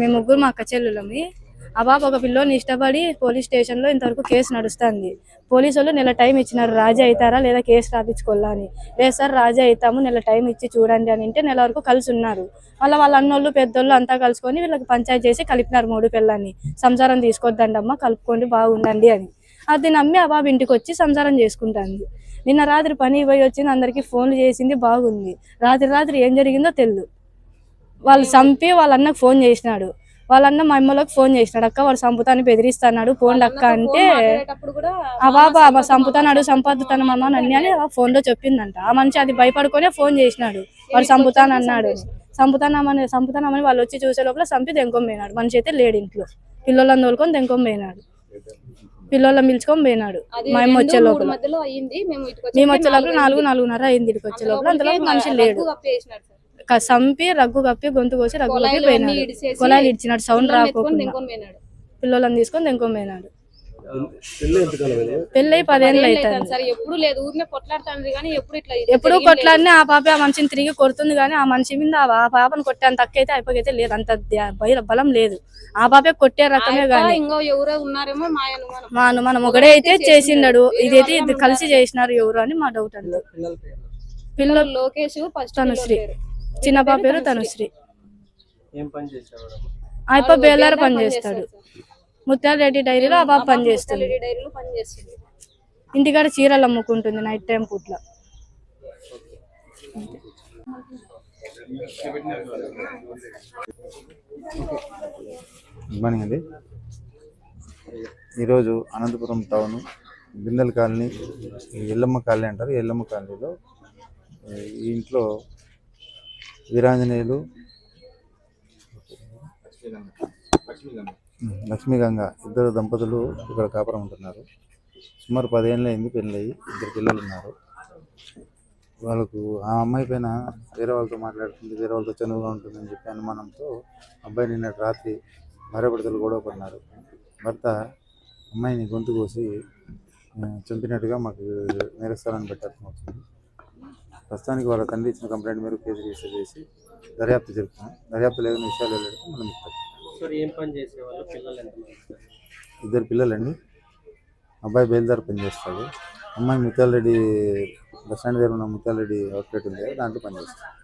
మేము ముగ్గురు మా అక్క చెల్లులమి ఆ బాబు ఒక పిల్లోని ఇష్టపడి పోలీస్ స్టేషన్లో ఇంతవరకు కేసు నడుస్తుంది. పోలీసు వాళ్ళు నెల టైం ఇచ్చినారు. రాజీ అవుతారా లేదా కేసు రాపించుకోవాలా అని. లేదు సార్ రాజీ అవుతాము నెల టైం ఇచ్చి చూడండి అని అంటే నెల వరకు కలిసి ఉన్నారు. మళ్ళీ వాళ్ళ అన్నోళ్ళు పెద్దోళ్ళు అంతా కలుసుకొని వీళ్ళకి పంచాయతీ చేసి కలిపినారు మూడు పిల్లల్ని. సంసారం తీసుకొద్దండి అమ్మ కలుపుకోండి బాగుండండి అని. అది నమ్మి ఆ బాబు ఇంటికి వచ్చి సంసారం చేసుకుంటాంది. నిన్న రాత్రి పని పోయి వచ్చింది అందరికి ఫోన్లు చేసింది బాగుంది. రాత్రి రాత్రి ఏం జరిగిందో తెలియదు వాళ్ళు చంపి వాళ్ళ అన్నకు ఫోన్ చేసినాడు. వాళ్ళ అన్న మా అమ్మలోకి ఫోన్ చేసినాడు. అక్క వాడు చంపుతాను బెదిరిస్తున్నాడు. పోండి అక్క అంటే ఆ బాబా మా చంపుతానాడు సంపాదుతాను మామ నన్ను అని ఆ ఫోన్లో చెప్పిందంట. ఆ మనిషి అది భయపడుకొని ఫోన్ చేసినాడు. వాడు చంపుతాను అన్నాడు. చంపుతానామని చంపుతానామని వాళ్ళు వచ్చి చూసే లోపల చంపి దెంకొని పోయినాడు. మనిషి అయితే లేడు ఇంట్లో. పిల్లలను తోలుకొని దెంకొని పోయినాడు. పిల్లలను పిలుచుకొని పోయినాడు. మా అమ్మ వచ్చే లోపల. మేము వచ్చే లోపల నాలుగు నాలుగున్నర అయింది ఇక్కడికి వచ్చే లోపల. అంతలో మనిషి లేడు. చంపి రగ్గు కప్పి గొంతు కోసి రగ్గు కప్పి పోయినాడు. కొలాయిలు ఇచ్చినాడు సౌండ్ పోయినాడు పిల్లలను తీసుకొని దెంకొని పోయినాడు? పెళ్ళి పదేళ్ళు అవుతుంది ఎప్పుడు లేదు. ఊరినే కొట్లాడుతుంది కానీ ఎప్పుడు ఇట్లా ఎప్పుడు జరిగింది కొట్లాడినా ఆ పాప ఆ మనిషిని తిరిగి కొడుతుంది కానీ ఆ మనిషి మీద ఆ పాపను కొట్టే అంత అక్కయితే అయిపోయితే లేదు. అంత బలం లేదు. ఆ పాపే కొట్టే రకమే లేదు. గాని ఇంకో ఎవరో ఉన్నారేమో మా అనుమానం. మా అనుమానం. ఒకడే అయితే చేసిండడు. ఇదైతే ఇది కలిసి చేసినారు ఎవరు అని మా డౌట్ అండి. పిల్లలు లోకేష్ ఫస్ట్ తనుశ్రీ. చిన్న పాప పేరు తనుశ్రీ. ఏం పని చేసేవాడు అయిపో బేలార పని చేస్తాడు. ముత్యాల రెడ్డి డైరీలో ఆ పాప పని చేస్తుంది. డైరీలో పని చేస్తుంది ఇంటికాడ చీరలు అమ్ముకుంటుంది నైట్ టైం పూట్ల. గుడ్ మార్నింగ్ అండి. ఈరోజు అనంతపురం టౌన్ బిందెల కాలనీ ఎల్లమ్మ కాలనీ అంటారు ఎల్లమ్మ కాలనీలో ఈ ఇంట్లో వీరాంజనేయులు. లక్ష్మీగంగ. ఇద్దరు దంపతులు ఇక్కడ కాపురం ఉంటున్నారు. సుమారు పదేళ్ళు అయింది పెళ్ళయి ఇద్దరు పిల్లలు ఉన్నారు. వాళ్ళకు ఆ అమ్మాయి పైన వేరే వాళ్ళతో మాట్లాడుతుంది వేరే వాళ్ళతో చనువుగా ఉంటుందని చెప్పి అనుమానంతో అబ్బాయి నిన్న రాత్రి భార్యాభర్తలు గొడవ పడినారు. భర్త అమ్మాయిని గొంతు కోసి చంపినట్టుగా మాకు నేరస్థానాన్ని బట్టి అర్థమవుతుంది ప్రస్తుతానికి వాళ్ళ తండ్రి ఇచ్చిన కంప్లైంట్ మేరకు కేసు రిజిస్టర్ చేసి దర్యాప్తు జరుపుతున్నాం. దర్యాప్తు లేని విషయాలు వెళ్ళడం మనం ఇస్తాం. సార్ ఏం పని చేసేవాళ్ళు? పిల్లలు ఇద్దరు పిల్లలండి. అబ్బాయి బయలుదేరి పని చేస్తాడు. అమ్మాయి ముత్యాలరెడ్డి బస్ స్టాండ్ దగ్గర ఉన్న ముత్యాలరెడ్డి అవుట్లెట్ ఉంది దాంట్లో పని చేస్తాడు.